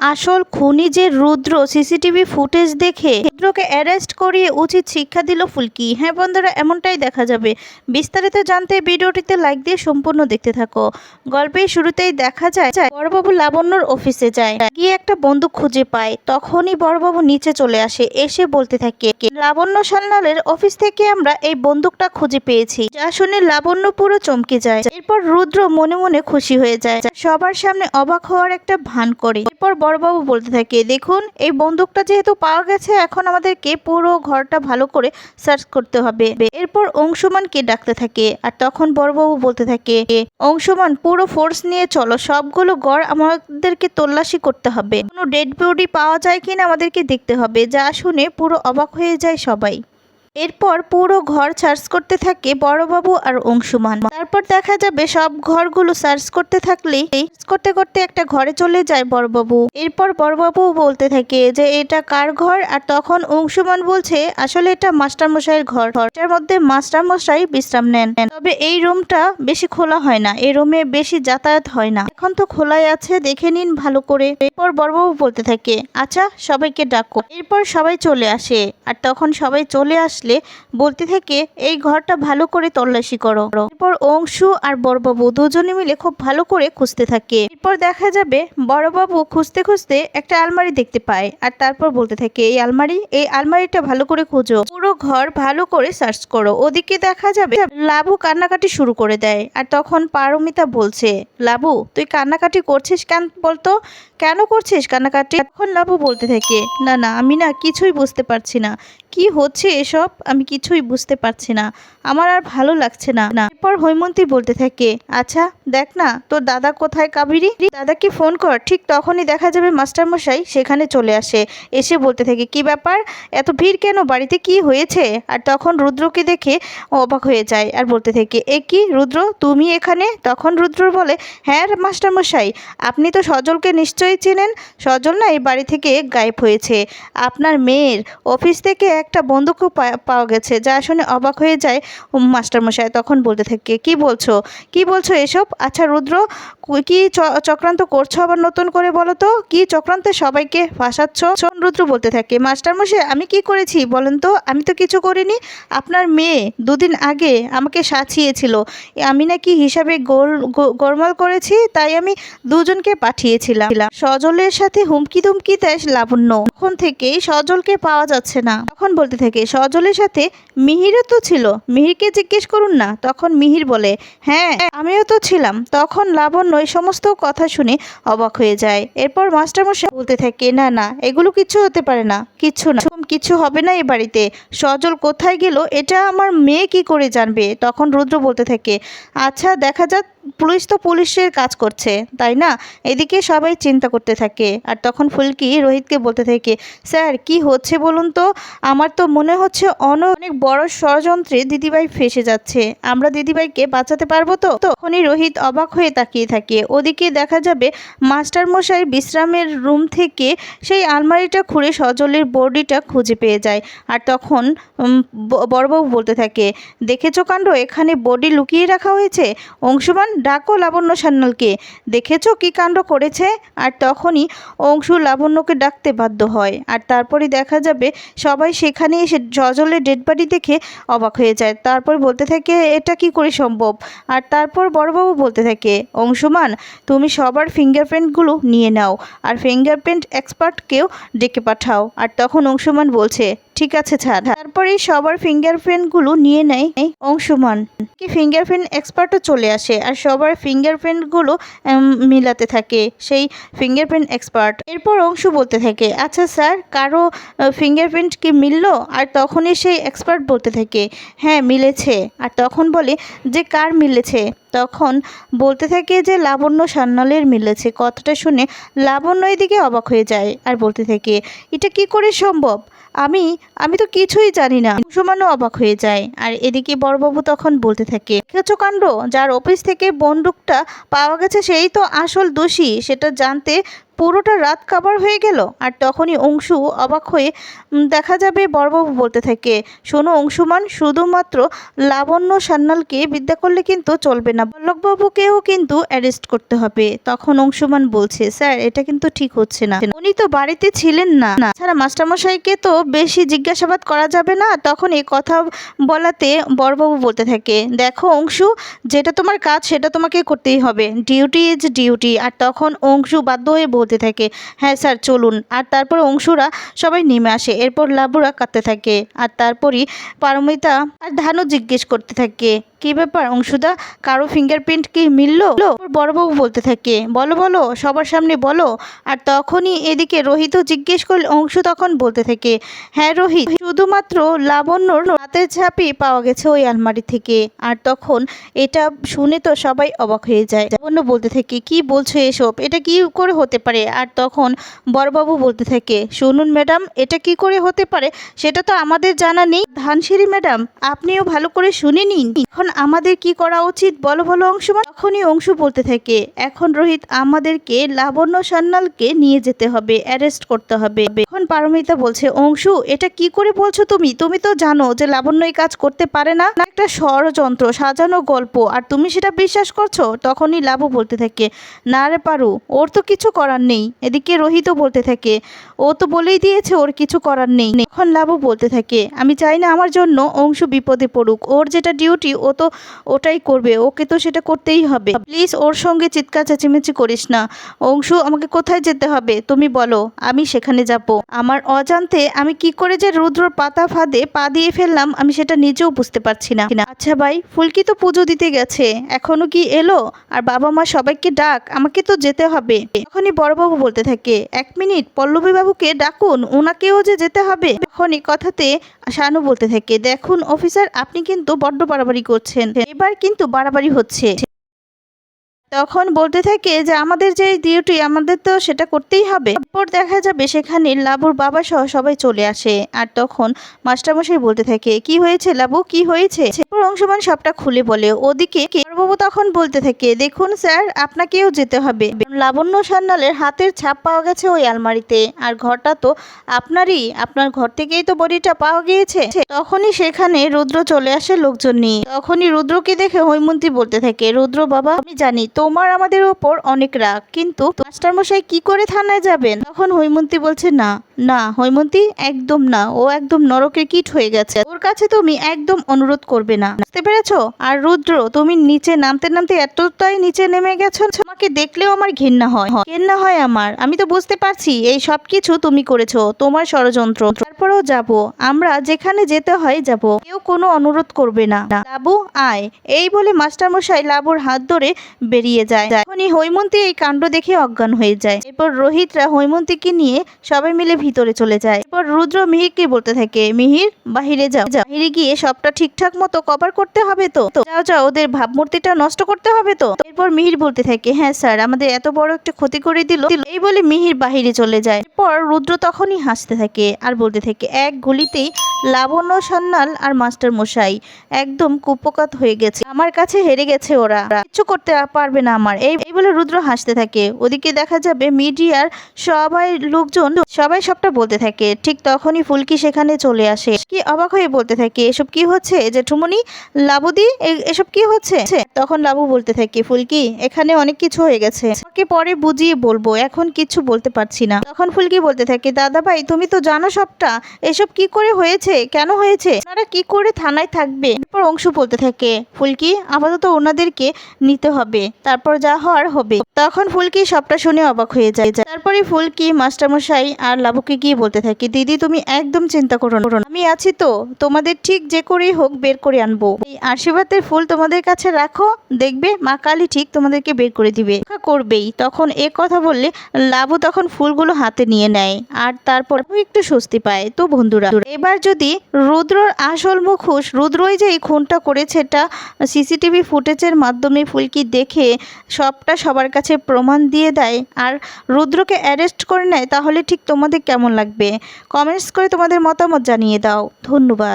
আসল খুনি যে রুদ্র সিসিটিভি ফুটেজ দেখে রুদ্রকে অ্যারেস্ট করিয়ে উচিত শিক্ষা দিল ফুলকি। হ্যাঁ বন্ধুরা, এমনটাই দেখা যাবে। বিস্তারিত জানতে ভিডিওটিতে লাইক দিয়ে সম্পূর্ণ দেখতে থাকো। গল্পের শুরুতেই দেখা যায় বড়বাবু লাবণ্যর অফিসে যায়। গিয়ে একটা বন্দুক খুঁজে পায়। তখনই বড়বাবু নিচে চলে আসে, এসে বলতে থাকে, লাবণ্য সান্যালের অফিস থেকে আমরা এই বন্দুকটা খুঁজে পেয়েছি। যা শুনে লাবণ্য পুরো চমকে যায়। এরপর রুদ্র মনে মনে খুশি হয়ে যায়। সবার সামনে অবাক হওয়ার একটা ভান করে। এরপর বড়বাবু বলতে থাকে, দেখুন, এই বন্দুকটা যেহেতু পাওয়া গেছে, এখন আমাদেরকে পুরো ঘরটা ভালো করে সার্চ করতে হবে। এরপর অংশুমানকে ডাকতে থাকে, আর তখন বড়বাবু বলতে থাকে, অংশুমান, পুরো ফোর্স নিয়ে চলো, সবগুলো গড় আমাদেরকে তল্লাশি করতে হবে। কোনো ডেড বডি পাওয়া যায় কিনা আমাদেরকে দেখতে হবে, যা শুনে পুরো অবাক হয়ে যায় সবাই। এরপর পুরো ঘর সার্চ করতে থাকে বড়বাবু আর অংশুমান। তারপর দেখা যাবে সব ঘরগুলো সার্চ করতে থাকলেই করতে করতে একটা ঘরে চলে যায় বড়বাবু। এরপর বড়বাবু বলতে থাকে যে, এটা কার ঘর? আর তখন অংশুমান বলছে, আসলে এটা মাস্টারমশাইয়ের ঘর। এটার মধ্যে মাস্টারমশাই বিশ্রাম নেন। তবে এই রুমটা বেশি খোলা হয় না। এই রুমে বেশি যাতায়াত হয় না। এখন তো খোলাই আছে, দেখে নিন ভালো করে। এরপর বড়বাবু বলতে থাকে আচ্ছা সবাইকে ডাকো। এরপর সবাই চলে আসে। আর তখন সবাই চলে আসলে বলতে থাকে এই ঘরটা ভালো করে তল্লাশি করো। এরপর অংশু আর বড়বাবু দুজনে মিলে খুব ভালো করে খুঁজতে থাকে। এরপর দেখা যাবে বড়বাবু খুঁজতে খুঁজতে একটা আলমারি দেখতে পায় আর তারপর বলতে থাকে, এই আলমারি, এই আলমারিটা ভালো করে খুঁজো। পুরো ঘর ভালো করে সার্চ করো। ওদিকে দেখা যাবে লাবু কান্নাকাটি শুরু করে দেয় আর তখন পারমিতা বলছে, লাবু, তুই কান্নাকাটি করছিস কেন বলতো? কেন করছিস কান্নাকাটি? তখন লাবু বলতে থাকে, না না, আমি না কিছুই বুঝতে পারছি না। কি হচ্ছে এসব আমি কিছুই বুঝতে পারছি না। আমার আর ভালো লাগছে না না। এরপর হৈমন্তী বলতে থাকে আচ্ছা দেখ না, তোর দাদা কোথায় কাবেরি? দাদাকে ফোন কর, ঠিক তখনই দেখা যাবে মাস্টারমশাই সেখানে চলে আসে। এসে বলতে থাকে, কি ব্যাপার? এত ভিড় কেন? বাড়িতে কি হয়েছে? আর তখন রুদ্রকে দেখে অবাক হয়ে যায় আর বলতে থাকে, এ কি রুদ্র, তুমি এখানে? তখন রুদ্র বলে হ্যাঁ মাস্টারমশাই, আপনি তো সজলকে নিশ্চয়ই চেনেন। সজল না এই বাড়ি থেকে গায়েব হয়েছে। আপনার মেয়ের অফিস থেকে একটা বন্দুকও পাওয়া গেছে। যা শুনে অবাক হয়ে যায় মাস্টারমশাই। তখন বলতে থাকে। কি বলছো? কি বলছো এসব? আচ্ছা রুদ্র, কু- চক্রান্ত করছ আবার নতুন করে বলো তো? কি চক্রান্তে সবাইকে ফাঁসাচ্ছ? রুদ্র বলতে থাকে, মাস্টারমশাই, আমি কি করেছি বলেন তো? আমি তো কিছু করিনি। আপনার মেয়ে দুদিন আগে আমাকে সাছিয়েছিল আমি নাকি হিসাবে গোল গোলমাল করেছি, তাই আমি দুজনকে পাঠিয়েছিলাম। সজলের সাথে হুমকি দুমকি দেয় লাবণ্য। তখন থেকেই সজলকে পাওয়া যাচ্ছে না। তখন বলতে থাকে, সজলের সাথে মিহিরও তো ছিল। মিহিরকে জিজ্ঞেস করুন না। তখন মিহির বলে হ্যাঁ আমিও তো ছিলাম। তখন লাবণ্য এই সমস্ত কথা শুনে অবাক হয়ে যায়। এরপর মাস্টারমশাই বলতে থাকে, না না, এগুলো কিছু হতে পারে না, কিছু না। কিছু হবে না এ বাড়িতে। সজল কোথায় গেল, এটা আমার মেয়ে কি করে জানবে? তখন রুদ্র বলতে থাকে আচ্ছা দেখা যাক পুলিশ তো পুলিশের কাজ করছে, তাই না? এদিকে সবাই চিন্তা করতে থাকে। আর তখন ফুলকি রোহিতকে বলতে থাকে, স্যার, কি হচ্ছে বলুন তো? আমার তো মনে হচ্ছে অন অনেক বড় ষড়যন্ত্রে দিদিভাই ফেসে যাচ্ছে। আমরা দিদিভাইকে বাঁচাতে পারব তো? তখনই রোহিত অবাক হয়ে তাকিয়ে থাকে। ওদিকে দেখা যাবে মাস্টার মশাই বিশ্রামের রুম থেকে সেই আলমারিটা খুঁড়ে সজলের বডিটা খুঁজে পেয়ে যায়। আর তখন বড়বাবু বলতে থাকে, দেখেছ কাণ্ড? এখানে বডি লুকিয়ে রাখা হয়েছে? অংশুমান ডাকো লাবণ্য সান্যালকে। দেখেছ কি কাণ্ড করেছে? আর তখনই অংশু লাবণ্যকে ডাকতে বাধ্য হয়। আর তারপরে দেখা যাবে সবাই সেখানে এসে সজলের ডেড বডি দেখে অবাক হয়ে যায়। তারপর বলতে থাকে, এটা কি করে সম্ভব? আর তারপর বড়বাবু বলতে থাকে, অংশুমান, তুমি সবার ফিঙ্গারপ্রিন্টগুলো নিয়ে নাও। আর ফিঙ্গারপ্রিন্ট এক্সপার্টকেও ডেকে পাঠাও। আর তখন অংশুমান বলছে ঠিক আছে, ছাড়। তারপরেই সবার ফিঙ্গারপ্রিন্টগুলো নিয়ে নেয় অংশুমান। কি ফিঙ্গারপ্রিন্ট এক্সপার্টও চলে আসে আর সবার ফিঙ্গারপ্রিন্টগুলো মিলাতে থাকে। সেই ফিঙ্গারপ্রিন্ট এক্সপার্ট এরপর অংশু বলতে থাকে আচ্ছা স্যার, কারও ফিঙ্গারপ্রিন্ট কি মিললো? আর তখনই সেই এক্সপার্ট বলতে থাকে হ্যাঁ মিলেছে। আর তখন বলে, যে কার মিলেছে? তখন বলতে থাকে যে, লাবণ্য সান্নালের মিলেছে কথাটা শুনে লাবণ্য এদিকে অবাক হয়ে যায় আর বলতে থাকে, এটা কি করে সম্ভব? আমি আমি তো কিছুই জানি না। সুমানও অবাক হয়ে যায় আর এদিকে বড়বাবু তখন বলতে থাকে, দেখেছ কাণ্ড? যার অফিস থেকে বন্দুকটা পাওয়া গেছে, সেই তো আসল দোষী। সেটা জানতে পুরোটা রাত কাবার হয়ে গেল আর তখনই অংশু অবাক হয়ে দেখা যাবে বড়বাবু বলতে থাকে। শোনো অংশুমান, শুধুমাত্র লাবণ্য সান্যালকে বিদ্যা করলে কিন্তু চলবে না। পল্লববাবুকেও কিন্তু অ্যারেস্ট করতে হবে। তখন অংশুমান বলছে, স্যার, এটা কিন্তু ঠিক হচ্ছে না। উনি তো বাড়িতে ছিলেন না। ছাড়া মাস্টারমশাইকে তো বেশি জিজ্ঞাসাবাদ করা যাবে না। তখন এই কথা বলাতে বড়বাবু বলতে থাকে, দেখো অংশু, যেটা তোমার কাজ সেটা তোমাকে করতেই হবে। Duty is duty. আর তখন অংশু বাধ্য হয়ে বলতে থাকে। হ্যাঁ স্যার, চলুন। আর তারপর অংশুরা সবাই নেমে আসে। এরপর লাবুরা কাঁদতে থাকে। আর তারপরই পারমিতা আর ধানও জিজ্ঞেস করতে থাকে। কি ব্যাপার অংশুদা? কারও ফিঙ্গারপ্রিন্ট কি মিললো? বড়বাবু বলতে থাকে, বলো বলো, সবার সামনে বলো। আর তখনই এদিকে রোহিতও জিজ্ঞেস করলে অংশু তখন বলতে থাকে হ্যাঁ রোহিত, শুধুমাত্র লাবণ্যর হাতের ছাপি পাওয়া গেছে ওই আলমারি থেকে। আর তখন এটা শুনে তো সবাই অবাক হয়ে যায়। লাবণ্য বলতে থাকে, কি বলছো এসব? এটা কি করে হতে পারে? আর তখন বড়বাবু বলতে থাকে, শুনুন ম্যাডাম, এটা কি করে হতে পারে? সেটা তো আমাদের জানা নেই। ধানসিঁড়ি ম্যাডাম, আপনিও ভালো করে শুনে নিন। এখন আমাদের কি করা উচিত? বলো বলো অংশুমান তখনই অংশু বলতে থাকে, এখন রোহিত, আমাদেরকে লাবণ্য সান্যালকে নিয়ে যেতে হবে, অ্যারেস্ট করতে হবে। এখন পারমিতা বলছে, অংশু, এটা কি করে বলছো তুমি? তুমি তো জানো যে লাবণ্য এই কাজ করতে পারে না না। একটা ষড়যন্ত্র, সাজানো গল্প, আর তুমি সেটা বিশ্বাস করছ? তখনই লাবু বলতে থাকে, না রে পারু, ওর তো কিছু করার নেই। এদিকে রোহিতও বলতে থাকে, ও তো বলেই দিয়েছে ওর কিছু করার নেই। এখন লাবু বলতে থাকে, আমি চাই না আমার জন্য অংশু বিপদে পড়ুক। ওর যেটা ডিউটি, ও তো ওটাই করবে, ওকে তো সেটা করতেই হবে। প্লিজ ওর সঙ্গে চিৎকার চেঁচিমেচি করিস না। অংশু, আমাকে কোথায় যেতে হবে? তুমি বলো, আমি সেখানে যাব। আমার অজান্তে আমি কি করে যে রুদ্রর পাতা ফাঁদে পা দিয়ে ফেললাম, আমি সেটা নিজেও বুঝতে পারছি না। আচ্ছা ভাই, ফুলকি তো পুজো দিতে গেছে, এখনও কি এলো? আর বাবা মা সবাইকে ডাক, আমাকে তো যেতে হবে। তখনই বড়বাবু বলতে থাকে, এক মিনিট পল্লবী বাবুকে ডাকুন ওনাকেও যে যেতে হবে। তখনই কথাতে শানু বলতে থাকে, দেখুন অফিসার আপনি কিন্তু বড্ড বাড়াবাড়ি করছেন। এবার কিন্তু বাড়াবাড়ি হচ্ছে। তখন বলতে থাকে যে, আমাদের যে ডিউটি, আমাদের তো সেটা করতেই হবে। তারপর দেখা যাবে সেখানে লাবুর বাবা সহ সবাই চলে আসে। আর তখন মাস্টারমশাই বলতে থাকে, কি হয়েছে লাবু? কি হয়েছে? অংশমান সবটা খুলে বলে। ওদিকে বাবু তখন বলতে থাকে, দেখুন স্যার, আপনাকেও যেতে হবে। লাবণ্য সান্যালের হাতের ছাপ পাওয়া গেছে ওই আলমারিতে। আর ঘরটা তো আপনারই, আপনার ঘর থেকেই তো বডিটা পাওয়া গিয়েছে। তখনই সেখানে রুদ্র চলে আসে লোকজন নিয়ে। তখনই রুদ্রকে দেখে হৈমন্তী বলতে থাকে, রুদ্র বাবা, আমি জানি তোমার আমাদের ওপর অনেক রাগ, কিন্তু মাস্টারমশাই কি করে থানায় যাবেন? তখন হৈমন্তী বলছে, না। না, হৈমন্তী, একদম না। ও একদম নরকের কীট হয়ে গেছে। ওর কাছে তুমি একদম অনুরোধ করবে না। বুঝতে পেরেছ? আর রুদ্র, তুমি নিচে নামতে নামতে এতটাই নিচে নেমে গেছো তোমাকে দেখলেও আমার ঘেন্না হয়। ঘেন্না হয় আমার। আমি তো বুঝতে পারছি, এই সব কিছু তুমি করেছ, তোমার ষড়যন্ত্র। তারপরেও যাব। আমরা যেখানে যেতে হয় যাব। কেউ কোনো অনুরোধ করবে না। লাবু, আয়। এই বলে মাস্টারমশাই লাবুর হাত ধরে বেরিয়ে যায়। তখনই হৈমন্তী এই কাণ্ড দেখে অজ্ঞান হয়ে যায়। এরপর রোহিতরা হৈমন্তীকে নিয়ে সবাই মিলে ভিতরে চলে যায়। এরপর রুদ্র মিহিরকে বলতে থাকে, মিহির, বাহিরে যাও। বাহিরে গিয়ে সবটা ঠিকঠাক মতো কভার করতে হবে তো? যাও যাও, ওদের ভাবমূর্তিটা নষ্ট করতে হবে তো? এরপর মিহির বলতে থাকে হ্যাঁ স্যার আমাদের এত বড় একটা ক্ষতি করে দিল। এই বলে মিহির বাহিরে চলে যায়। এরপর রুদ্র তখনই হাসতে থাকে আর বলতে থাকে, এক গুলিতেই লাবণ্য সান্যাল আর মাস্টার মশাই। একদম কুপকাত হয়ে গেছে। আমার কাছে হেরে গেছে ওরা। কিছু করতে পারবে না আমার। এই বলে রুদ্র হাসতে থাকে। ওদিকে দেখা যাবে মিডিয়ার সবাই লোকজন, সবাই সবটা বলতে থাকে। ঠিক তখনই ফুলকি সেখানে চলে আসে। কি অবাক হয়ে বলতে থাকে, এসব কি হচ্ছে? জেঠুমনি লাবুদি? এসব কি হচ্ছে? তখন লাবু বলতে থাকে, ফুলকি, এখানে অনেক কিছু হয়ে গেছে। তোমাকে পরে বুঝিয়ে বলব। এখন কিছু বলতে পারছি না। তখন ফুলকি বলতে থাকে দাদা ভাই তুমি তো জানো সবটা। এসব কি করে হয়েছে? কেন হয়েছে? ওনারা কি করে থানায় থাকবে? তারপর অংশু বলতে থাকে, ফুলকি, আপাতত ওনাদেরকে নিতে হবে। তারপর যা হওয়ার হবে। তখন ফুলকি সবটা শুনে অবাক হয়ে যায়। তারপরে ফুলকি, মাস্টারমশাই আর লাবুকে গিয়ে বলতে থাকে, দিদি, তুমি একদম চিন্তা করো না। আমি আছি তো। তোমাদের ঠিক যে করেই হোক বের করে আনব। এই আশীর্বাদের ফুল তোমাদের কাছে রাখো। দেখবে মা কালী ঠিক তোমাদেরকে বের করে দিবে। করবেই। তখন এ কথা বললে লাবু তখন ফুলগুলো হাতে নিয়ে নেয়, আর তারপর একটু স্বস্তি পায়। তো বন্ধুরা, এবার যদি রুদ্রর আসল মুখোশ, রুদ্রই যে এই খুনটা করেছে, এটা সিসিটিভি ফুটেজের মাধ্যমে ফুলকি দেখে সবটা সবার কাছে প্রমাণ দিয়ে দেয়। আর রুদ্রকে অ্যারেস্ট করে নেয়, তাহলে ঠিক তোমাদের কেমন লাগবে? কমেন্টস করে তোমাদের মতামত জানিয়ে দাও। ধন্যবাদ।